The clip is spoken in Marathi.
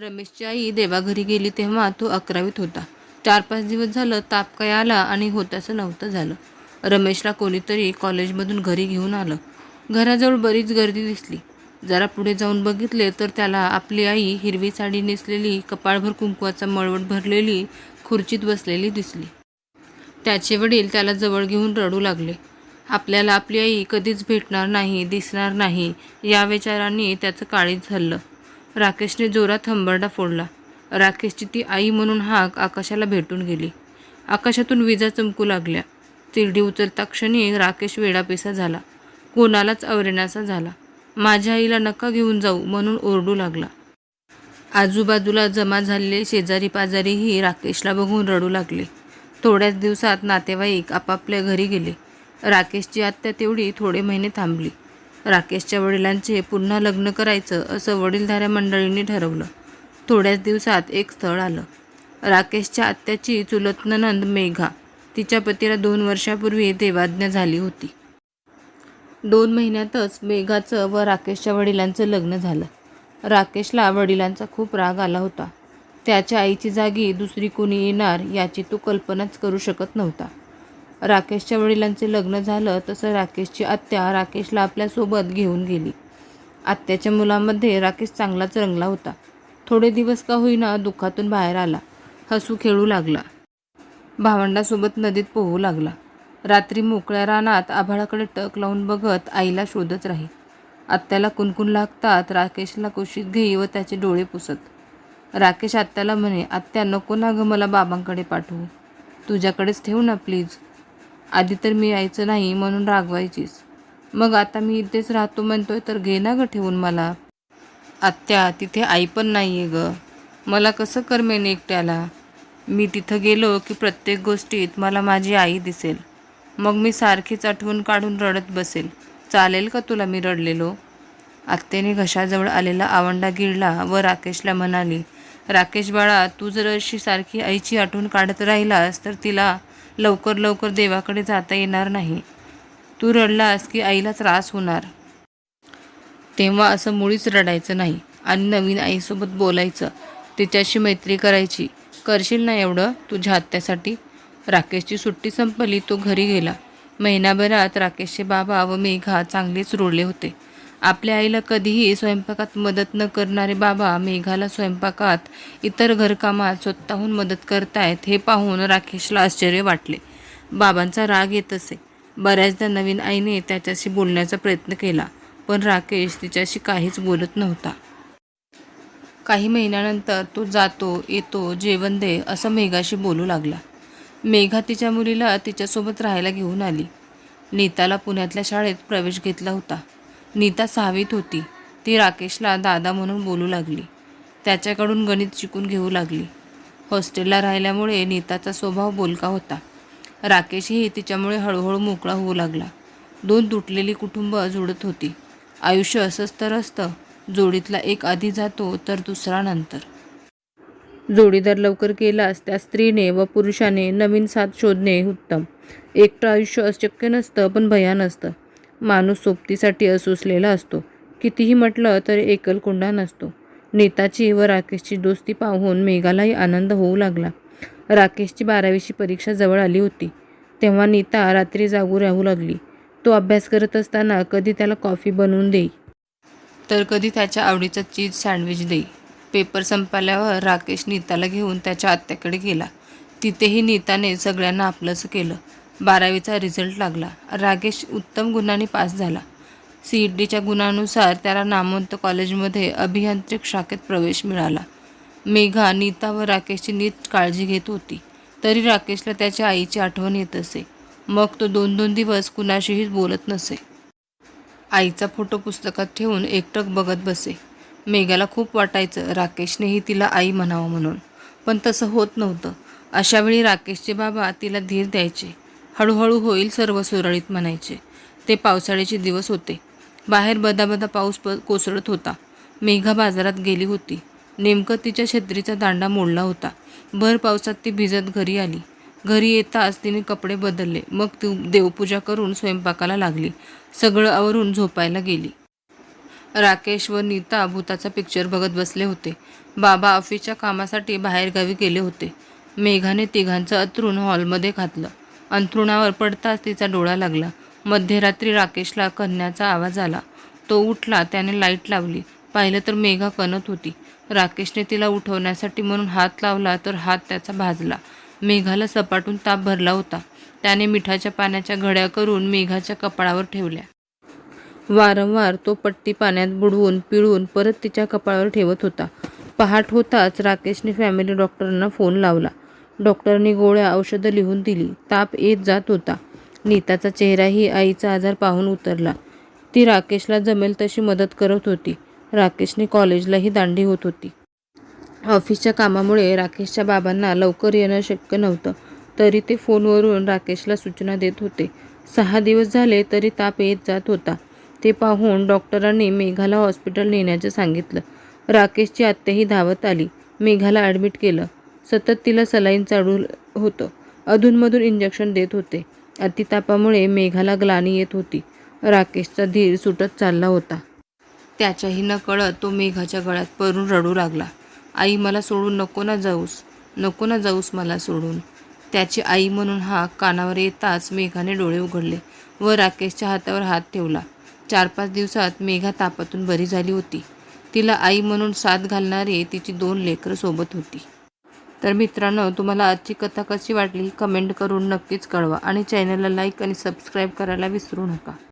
रमेशची आई देवाघरी गेली तेव्हा तो अकरावीत होता. चार पाच दिवस झालं ताप काय आला आणि होताचं नव्हतं झालं. रमेशला कोणीतरी कॉलेजमधून घरी घेऊन आलं. घराजवळ बरीच गर्दी दिसली. जरा पुढे जाऊन बघितले तर त्याला आपली आई हिरवी साडी नेसलेली कपाळभर कुंकवाचा मळवट भरलेली खुर्चीत बसलेली दिसली. त्याचे वडील त्याला जवळ घेऊन रडू लागले. आपल्याला आपली आई कधीच भेटणार नाही दिसणार नाही. या विचारांनी त्याचं काळीच झालं राकेशने जोरात हंबरडा फोडला. राकेशची ती आई म्हणून हाक आकाशाला भेटून गेली. आकाशातून विजा चमकू लागल्या. तिरडी उचलता क्षणी राकेश वेडापेसा झाला. कोणालाच अवरेनासा झाला. माझ्या आईला नका घेऊन जाऊ म्हणून ओरडू लागला. आजूबाजूला जमा झालेले शेजारी पाजारीही राकेशला बघून रडू लागले. थोड्याच दिवसात नातेवाईक आपापल्या घरी गेले. राकेशची आत्या तेवढी थोडे महिने थांबली. राकेशच्या वडिलांचे पुन्हा लग्न करायचं असं वडीलधाऱ्या मंडळींनी ठरवलं. थोड्याच दिवसात एक स्थळ आलं. राकेशच्या आत्याची चुलत ननंद मेघा तिच्या पतीला दोन वर्षापूर्वी देवाज्ञा झाली होती. दोन महिन्यातच मेघाचं व राकेशच्या वडिलांचं लग्न झालं. राकेशला वडिलांचा खूप राग आला होता. त्याच्या आईची जागी दुसरी कोणी येणार याची तो कल्पनाच करू शकत नव्हता. राकेशच्या वडिलांचे लग्न झालं तसं राकेशची आत्या राकेशला आपल्यासोबत घेऊन गेली. आत्याच्या मुलामध्ये राकेश चांगलाच रंगला होता. थोडे दिवस का होईना दुःखातून बाहेर आला. हसू खेळू लागला. भावंडासोबत नदीत पोहू लागला. रात्री मोकळ्या रानात आभाळाकडे टक लावून बघत आईला शोधत राही. आत्याला कुणकुण लागतात राकेशला कुशीत घेई व त्याचे डोळे पुसत. राकेश आत्याला म्हणे आत्या नको ना गं मला बाबांकडे पाठवू. तुझ्याकडेच ठेवू ना प्लीज. आधी तर मी यायचं नाही म्हणून रागवायचीस मग आता मी इथेच राहतो म्हणतोय तर घे ना गं ठेवून मला. आत्या तिथे आई पण नाही आहे गं. मला कसं करमेन एकट्याला? मी तिथं गेलो की प्रत्येक गोष्टीत मला माझी आई दिसेल. मग मी सारखीच आठवण काढून रडत बसेल. चालेल का तुला मी रडलेलो? आत्याने घशाजवळ आलेला आवंडा गिळला व राकेशला म्हणाली राकेश बाळा तू जर अशी सारखी आईची आठवण काढत राहिलास तर तिला लवकर लवकर देवाकडे जाता येणार नाही. तू रडलास की आईला त्रास होणार. तेव्हा असं मुळीच रडायचं नाही. आणि नवीन आईसोबत बोलायचं तिच्याशी मैत्री करायची करशील ना एवढं? तुझ्या हत्यासाठी राकेशची सुट्टी संपली तो घरी गेला. महिनाभरात राकेशचे बाबा व मेघा चांगलेच रुळले होते. आपल्या आईला कधीही स्वयंपाकात मदत न करणारे बाबा मेघाला स्वयंपाकात इतर घरकामात स्वतःहून मदत करतायत हे पाहून राकेशला आश्चर्य वाटले. बाबांचा राग येत असे. बऱ्याचदा नवीन आईने त्याच्याशी बोलण्याचा प्रयत्न केला पण राकेश तिच्याशी काहीच बोलत नव्हता. काही महिन्यानंतर तो जातो येतो जेवण दे असं मेघाशी बोलू लागला. मेघा तिच्या मुलीला तिच्यासोबत राहायला घेऊन आली. नीताला पुण्यातल्या शाळेत प्रवेश घेतला होता. नीता सहावीत होती. ती राकेशला दादा म्हणून बोलू लागली. त्याच्याकडून गणित शिकून घेऊ लागली. हॉस्टेलला राहिल्यामुळे नीताचा स्वभाव बोलका होता. राकेशही तिच्यामुळे हळूहळू मोकळा होऊ लागला. दोन तुटलेली कुटुंब जुडत होती. आयुष्य असंच तर असतं. जोडीतला एक आधी जातो तर दुसरा नंतर. जोडीदार लवकर केलास त्या स्त्रीने व पुरुषाने नवीन साथ शोधणे उत्तम. एकटं आयुष्य अशक्य नसतं पण भयान असतं. माणूस सोबतीसाठी असुसलेला असतो. कितीही म्हटलं तरी एकलकोंडा नसतो. नेताची व राकेशची दोस्ती पाहून मेघालाही आनंद होऊ लागला. राकेशची बारावीची परीक्षा जवळ आली होती. तेव्हा नीता रात्री जागू राहू लागली. तो अभ्यास करत असताना कधी त्याला कॉफी बनवून देई? तर कधी त्याच्या आवडीचं चीज सँडविच देई? पेपर संपल्यावर राकेश नीताला घेऊन त्याच्या आत्याकडे गेला. तिथेही नीताने सगळ्यांना आपलंच केलं. बारावीचा रिझल्ट लागला. राकेश उत्तम गुणांनी पास झाला. सी ई डीच्या गुणानुसार त्याला नामवंत कॉलेजमध्ये अभियांत्रिक शाखेत प्रवेश मिळाला. मेघा नीता व राकेशची नीट काळजी घेत होती. तरी राकेशला त्याच्या आईची आठवण येत असे. मग तो दोन दोन दिवस कुणाशीही बोलत नसे. आईचा फोटो पुस्तकात ठेवून एकटक बघत बसे. मेघाला खूप वाटायचं राकेशनेही तिला आई म्हणावं म्हणून. पण तसं होत नव्हतं. अशावेळी राकेशचे बाबा तिला धीर द्यायचे. हळूहळू होईल सर्व सुरळीत म्हणायचे. ते पावसाळ्याचे दिवस होते. बाहेर बदाबदा पाऊस प कोसळत होता. मेघा बाजारात गेली होती. नेमकं तिच्या छत्रीचा दांडा मोडला होता. भर पावसात ती भिजत घरी आली. घरी येताच तिने कपडे बदलले. मग ती देवपूजा करून स्वयंपाकाला लागली. सगळं आवरून झोपायला गेली. राकेश व नीता भूताचा पिक्चर बघत बसले होते. बाबा ऑफिसच्या कामासाठी बाहेरगावी गेले होते. मेघाने तिघांचं अतरून हॉलमध्ये घातलं. अंथरुणावर पडताच तिचा डोळा लागला. मध्यरात्री राकेशला कन्याचा आवाज आला. तो उठला त्याने लाइट लावली. पाहिलं तर मेघा कणत होती. राकेशने तिला उठवण्यासाठी म्हणून हात लावला तर हात त्याचा भाजला. मेघाला सपाटून ताप भरला होता. त्याने मिठाच्या पाण्याच्या घड्या करून मेघाच्या कपाळावर ठेवल्या. वारंवार तो पट्टी पाण्यात बुडवून पिळून परत तिच्या कपाळावर ठेवत होता. पहाट होताच राकेशने फॅमिली डॉक्टरांना फोन लावला. डॉक्टरनी गोळ्या औषधं लिहून दिली. ताप येत जात होता. नीताचा चेहराही आईचा आजार पाहून उतरला. ती राकेशला जमेल तशी मदत करत होती. राकेशने कॉलेजलाही दांडी होत होती. ऑफिसच्या कामामुळे राकेशच्या बाबांना लवकर येणं शक्य नव्हतं. तरी ते फोनवरून राकेशला सूचना देत होते. सहा दिवस झाले तरी ताप येत जात होता. ते पाहून डॉक्टरांनी मेघाला हॉस्पिटल नेण्याचं सांगितलं. राकेशची आत्याही धावत आली. मेघाला ॲडमिट केलं. सतत तिला सलाईन चालू होतं. अधूनमधून इंजेक्शन देत होते. अतितापामुळे मेघाला ग्लानी येत होती. राकेशचा धीर सुटत चालला होता. त्याच्याही न कळत तो मेघाच्या गळ्यात परून रडू लागला. आई मला सोडून नको ना जाऊस. नको ना जाऊस मला सोडून. त्याची आई म्हणून हा कानावर येताच मेघाने डोळे उघडले व राकेशच्या हातावर हात ठेवला. चार पाच दिवसात मेघा तापातून बरी झाली होती. तिला आई म्हणून साथ घालणारी तिची दोन लेकरं सोबत होती. तर मित्रांनो तुम्हाला आजची कथा कशी वाटली? कमेंट करून नक्कीच कळवा. आणि चॅनलला लाईक आणि सबस्क्राईब करायला विसरू नका.